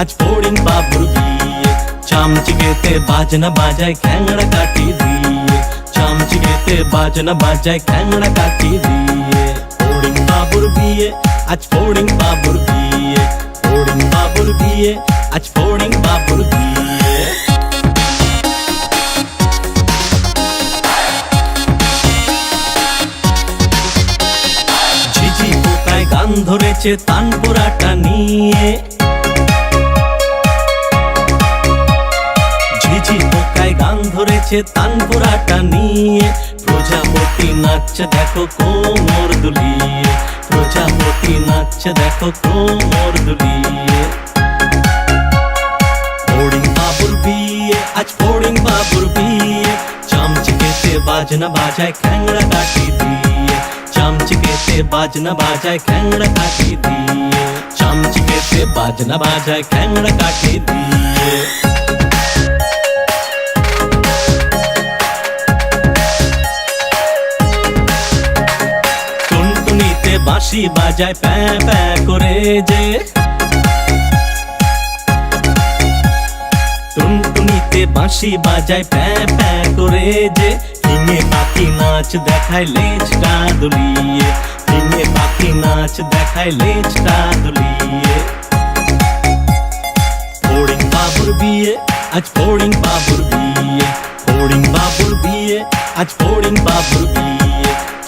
আজ ফড়িং বাবুর বিয়ে। চামচিকেতে বাজনা বাজায় খ্যাংড়া কাটি দিয়ে। চামচিকেতে বাজনা বাজায় খ্যাংড়া কাটি দিয়ে। ফড়িং বাবুর বিয়ে, আজ ফড়িং বাবুর বিয়ে। ফড়িং বাবুর বিয়ে, আজ ফড়িং বাবুর বিয়ে। ঝিঝি পোকায় গান ধরেছে তানপুরাটা নিয়ে। গান ধরেছে তানপুরাটা নিয়ে প্রজাপতি নাচছে, দেখো কোমর দুলিয়ে। প্রজাপতি নাচছে, দেখো কোমর দুলিয়ে। ফড়িং বাবুর বিয়ে, আজ ফড়িং বাবুর বিয়ে। চামচিকেতে বাজনা বাজায় খ্যাংড়া কাটি দিয়ে। চামচিকেতে বাজনা বাজায় খ্যাংড়া কাটি দিয়ে। চামচিকেতে বাজনা বাজায় খ্যাংড়া কাটি দিয়ে। বাঁশি বাজায় প্যা প্যা করে যে। টুনটুনিতে বাঁশি বাজায় প্যা প্যা করে যে। হিঙে পাখি নাচ দেখায় লেজটা দুলিয়ে। হিঙে পাখি নাচ দেখায় লেজটা দুলিয়ে। ফড়িং বাবুর বিয়ে, আজ ফড়িং বাবুর বিয়ে। ফড়িং বাবুর বিয়ে, আজ ফড়িং বাবুর বিয়ে।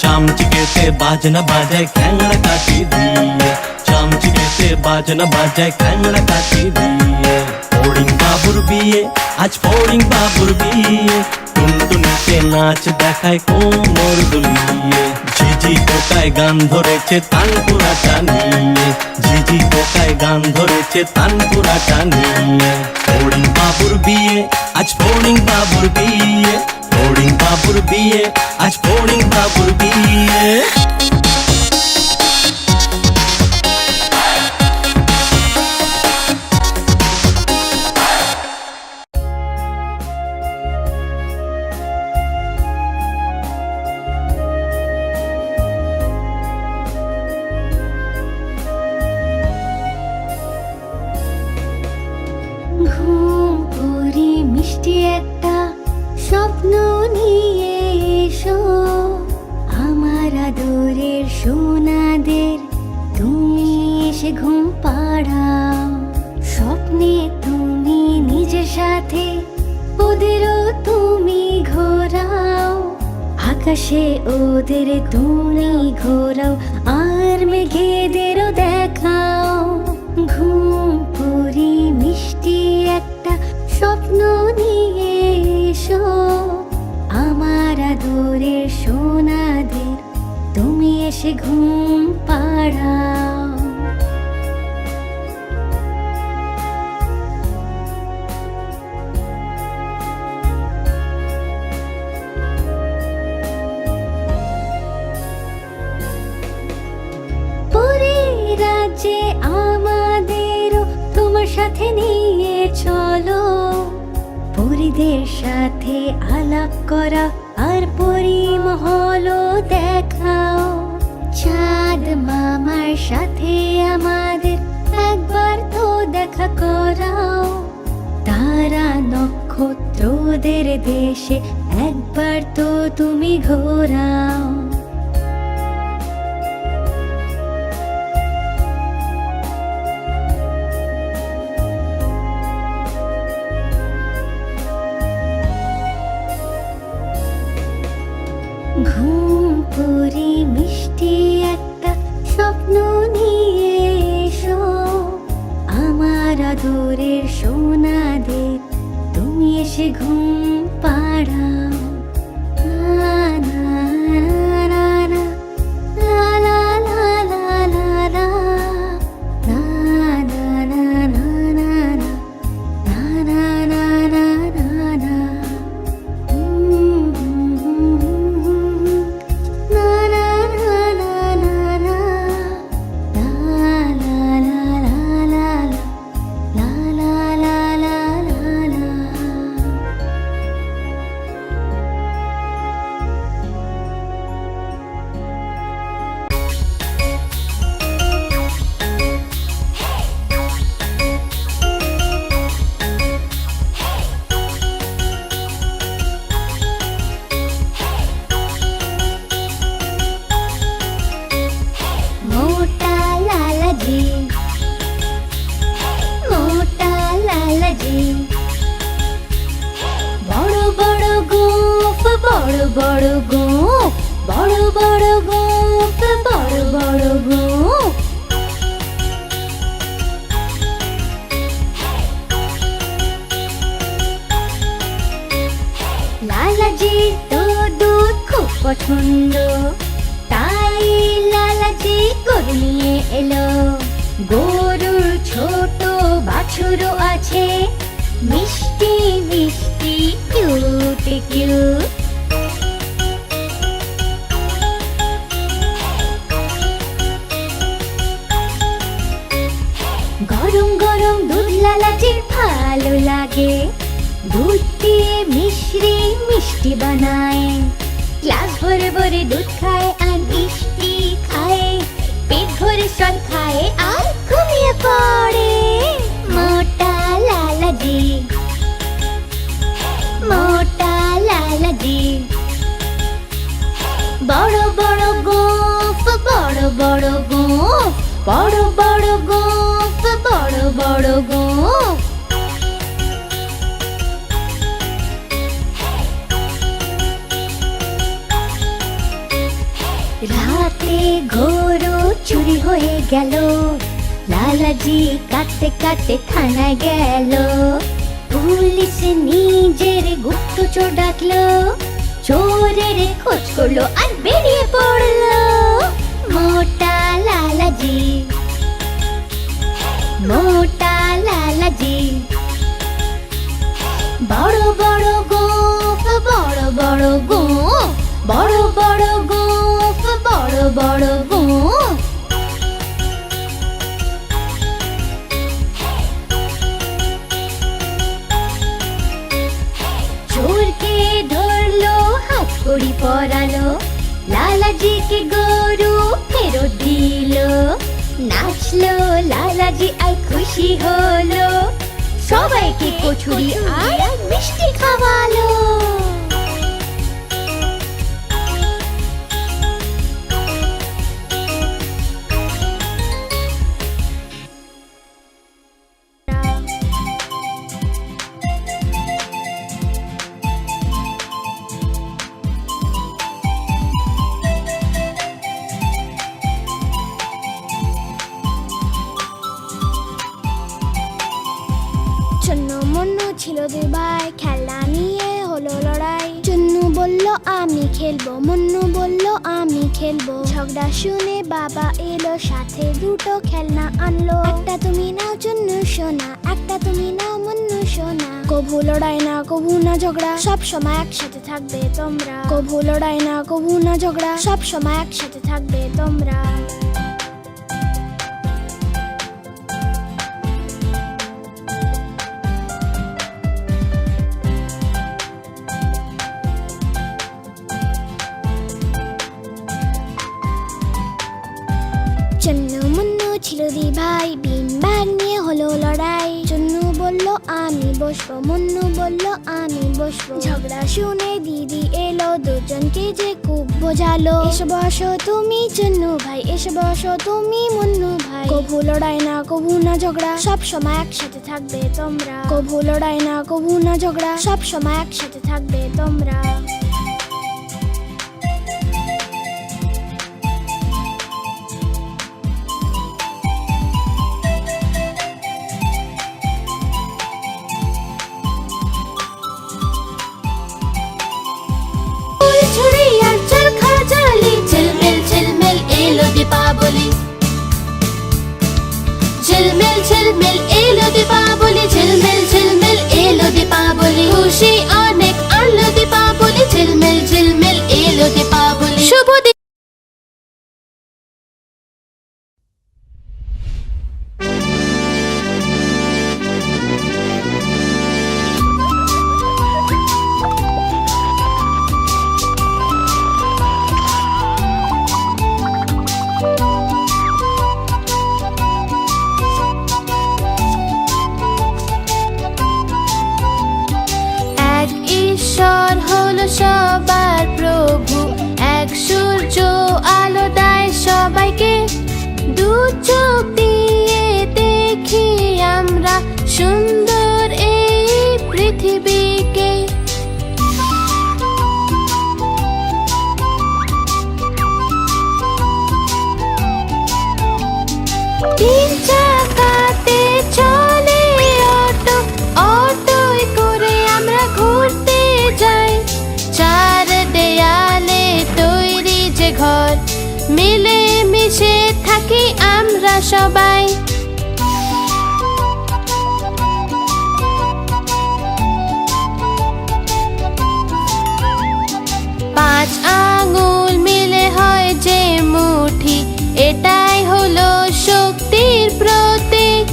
চামচিকেতে বাজনা বাজায় খ্যাংড়া কাটি দিয়ে। চামচিকেতে বাজনা বাজায় খ্যাংড়া কাটি দিয়ে। ফড়িং বাবুর বিয়ে, আজ ফড়িং বাবুর বিয়ে। টুনটুনিতে নাচ দেখায় কোমর দুলিয়ে ঝিঝি পোকায় গান ধরেছে তানপুরাটা নিয়ে। ঝিঝি পোকায় গান ধরেছে তানপুরাটা নিয়ে। ফড়িং বাবুর বিয়ে, আজ ফড়িং বাবুর বিয়ে। ফড়িং বাবুর বিয়ে আজ ফড়িং বাবুর বিয়ে ওদের তুমি ঘোরাও, আর মেঘেদেরও দেখাও। ঘুম পরি মিষ্টি একটা স্বপ্ন নিয়ে এসো। আমার আদরের সোনাদের, তুমি এসে ঘুম পাড়াও। সাথে নিয়ে চলো। পরিদের সাথে আলাপ করা আর পরিমহলও দেখাও। চাঁদ মামার সাথে আমাদের একবার তো দেখা করাও। তারা নক্ষত্রদের দেশে একবার তো তুমি ঘোরাও। পছন্দ তাই লালাজি নিয়ে এলো। গরুর ছোট বাছুরও আছে, মিষ্টি মিষ্টি কিউট কিউট গরম গরম দুধ লালাজির ভালো লাগে, দুধ দিয়ে মিশ্রি মিষ্টি বানায়। গ্লাস ভরে ভরে দুধ খায় আর মিষ্টি খায়। পেট ভরে সব খায় আর ঘুমিয়ে পড়ে। মোটা লালাজি মোটা লালাজি বড় বড় গোফ, বড় বড় গোফ, বড় বড় গোফ, বড় বড় গোফ। রাতে গরু চুরি হয়ে গেল। লালাজি কাটতে কাটতে থানায় গেল। পুলিশ নিজের গুপ্ত চোর ডাকলো। চোরের খোঁজ করল আর বেরিয়ে পড়ল। মোটা লালাজি মোটা লালাজি। বড় বড় গোফ বড় বড় গোফ বড় বড় গোফ বড় বড় গোফ চোরকে ধরলো, হাত কড়ি পরালো, লালাজিকে গরু ফেরত দিল। নাচলো, লালাজি আর খুশি হলো। সবাইকে কচুরি আর মিষ্টি খাওয়ালো। ছিল দুই ভাই খেলা নিয়ে হলো লড়াই। চন্নু বলল, আমি খেলব। মুন্নু বলল, আমি খেলব। ঝগড়া শুনে বাবা এলো, সাথে দুটো খেলনা আনলো। একটা তুমি নাও চন্নু সোনা, একটা তুমি নাও মন্নু সোনা। কভু লড়াই না, কভু না ঝগড়া, সব সময় একসাথে থাকবে তোমরা। কভু লড়াই না, কভু না ঝগড়া, সব সময় একসাথে থাকবে তোমরা। চন্নু মুন্নু ছিল দি ভাই বিন ব্যাগ নিয়ে হলো লড়াই। চন্নু বলল, আমি বসবো। মুন্নু বলল, আমি বসবো। ঝগড়া শুনে দিদি এলো, দুজনকে যে খুব বোঝালো। এসে বসো তুমি চন্নু ভাই, এসে বসো তুমি মুন্নু ভাই। কভু লড়াই না, কভু না ঝগড়া, সব সময় একসাথে থাকবে তোমরা। কভু লড়াই না, কভু না ঝগড়া, সব সময় একসাথে থাকবে তোমরা। ঝিলমিল ঝিলমিল এলো দীপাবলি খুশি অনেক থাকি আমরা সবাই। পাঁচ আঙুল মিলে হয় যে মুঠি, এটাই হলো শক্তির প্রতীক।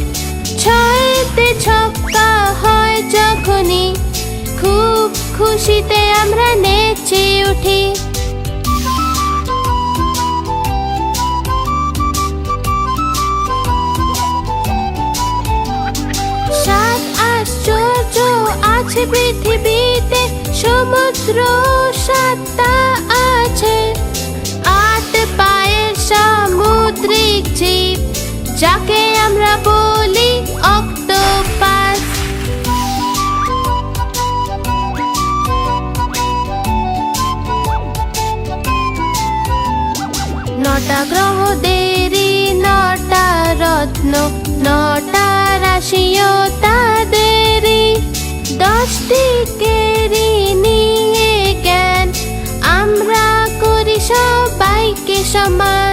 ছয়তে ছক্কা হয় যখনই, খুব খুশিতে আমরা নেচে উঠি। আছে পৃথিবীতে, সমুদ্র সাতটা আছে। আট পায়ের সামুদ্রিক জীব, যাকে আমরা বলি অক্টোপাস। নটা গ্রহ দেরি, নটা রত্ন, নটা রাশিও তাদেরই দশটি কেরি নিয়ে জ্ঞান। আমরা করি সবাইকে সমান।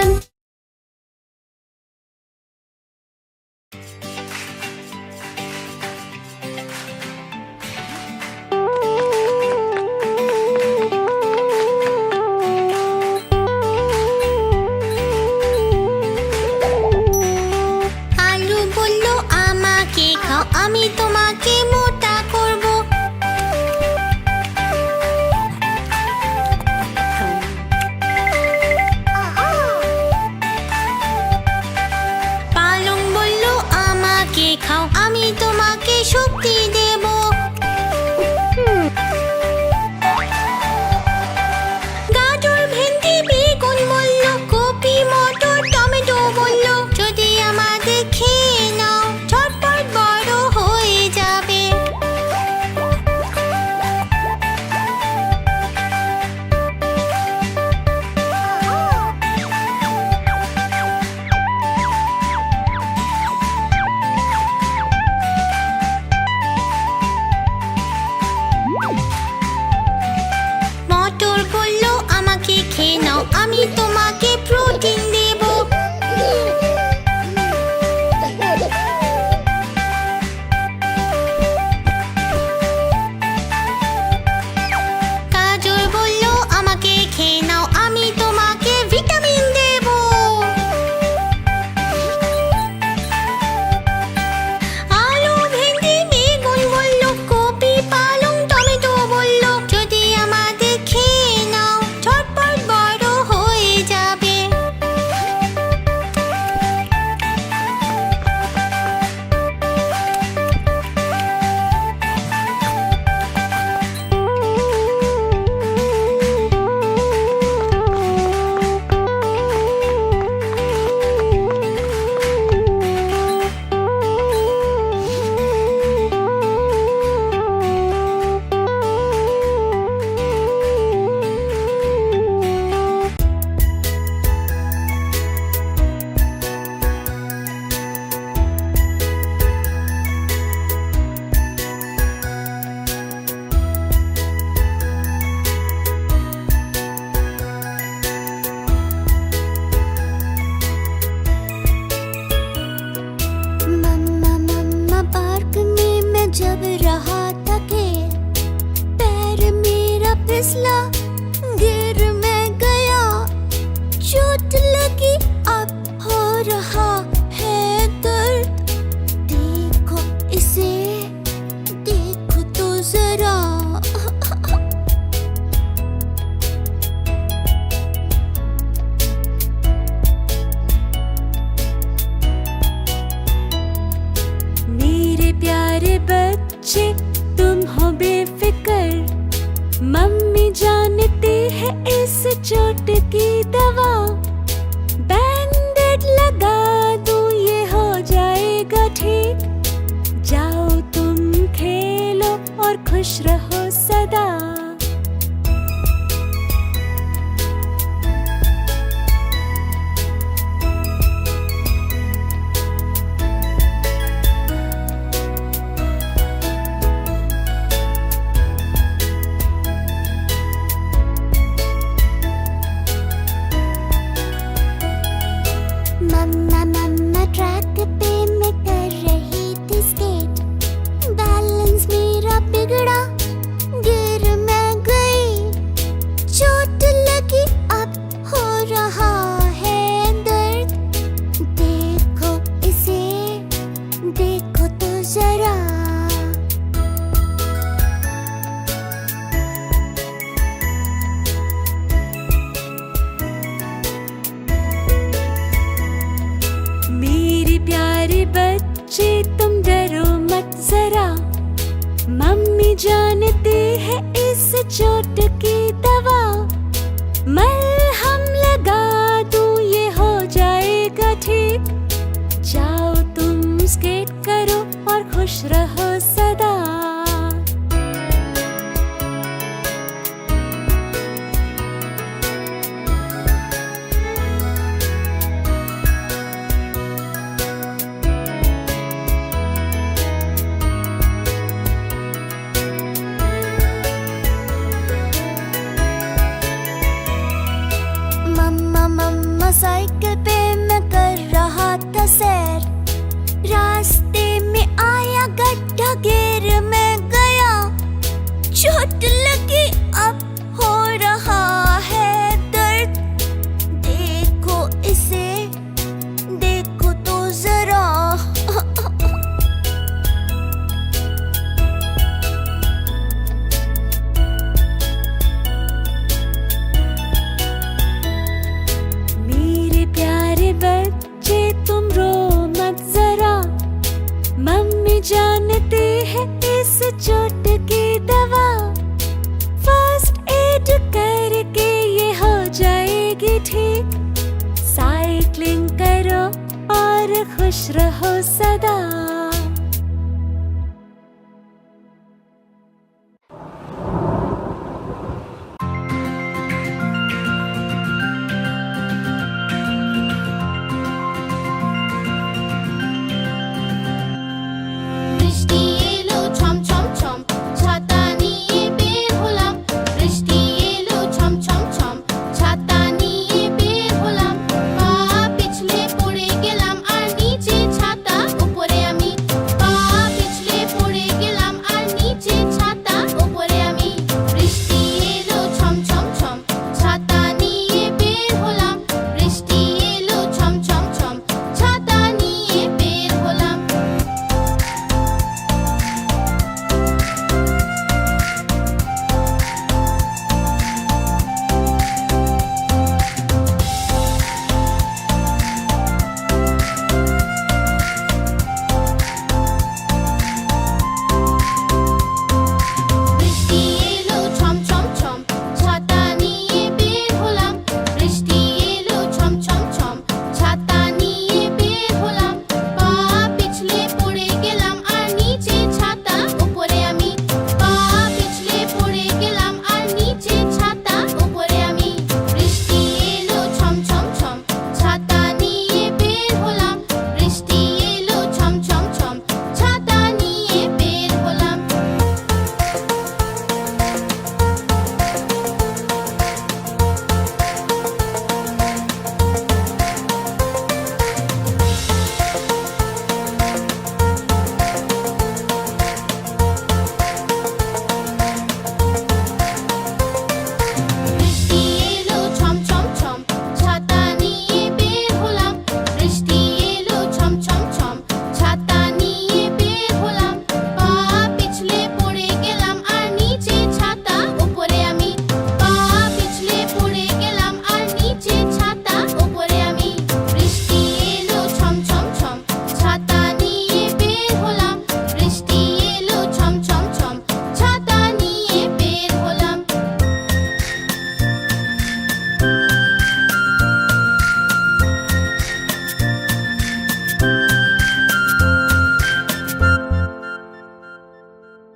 Tesla. चोट की दवा। बैंडेड लगा दू, ये हो जाएगा ठीक। जाओ तुम खेलो और खुश रहो सदा। عشرة hot the love. عشرها صدا